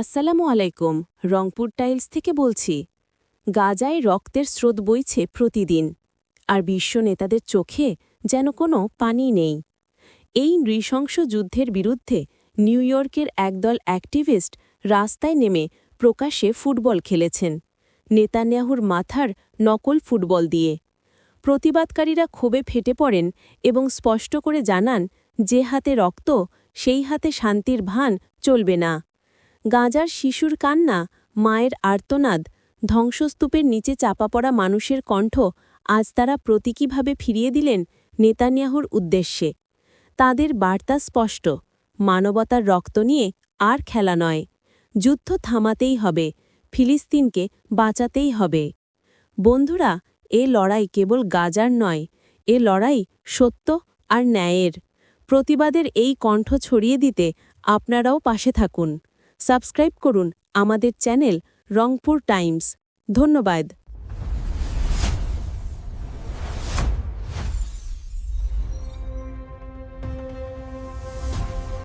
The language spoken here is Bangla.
আসসালামু আলাইকুম, রংপুর টাইলস থেকে বলছি। গাজায় রক্তের স্রোত বইছে প্রতিদিন, আর বিশ্ব নেতাদের চোখে যেন কোনো পানি নেই। এই নৃশংস যুদ্ধের বিরুদ্ধে নিউ ইয়র্কের একদল অ্যাক্টিভিস্ট রাস্তায় নেমে প্রকাশ্যে ফুটবল খেলেছেন, নেতানিয়াহুর মাথার নকল ফুটবল দিয়ে। প্রতিবাদকারীরা ক্ষোভে ফেটে পড়েন এবং স্পষ্ট করে জানান, যে হাতে রক্ত, সেই হাতে শান্তির ভান চলবে না। গাঁজার শিশুর কান্না, মায়ের আর্তনাদ, ধ্বংসস্তূপের নিচে চাপা পড়া মানুষের কণ্ঠ আজ তারা প্রতীকীভাবে ফিরিয়ে দিলেন নেতানিয়াহুর উদ্দেশ্যে। তাদের বার্তা স্পষ্ট, মানবতার রক্ত নিয়ে আর খেলা নয়, যুদ্ধ থামাতেই হবে, ফিলিস্তিনকে বাঁচাতেই হবে। বন্ধুরা, এ লড়াই কেবল গাজার নয়, এ লড়াই সত্য আর ন্যায়ের। প্রতিবাদের এই কণ্ঠ ছড়িয়ে দিতে আপনারাও পাশে থাকুন। সাবস্ক্রাইব করুন আমাদের চ্যানেল রংপুর টাইমস। ধন্যবাদ।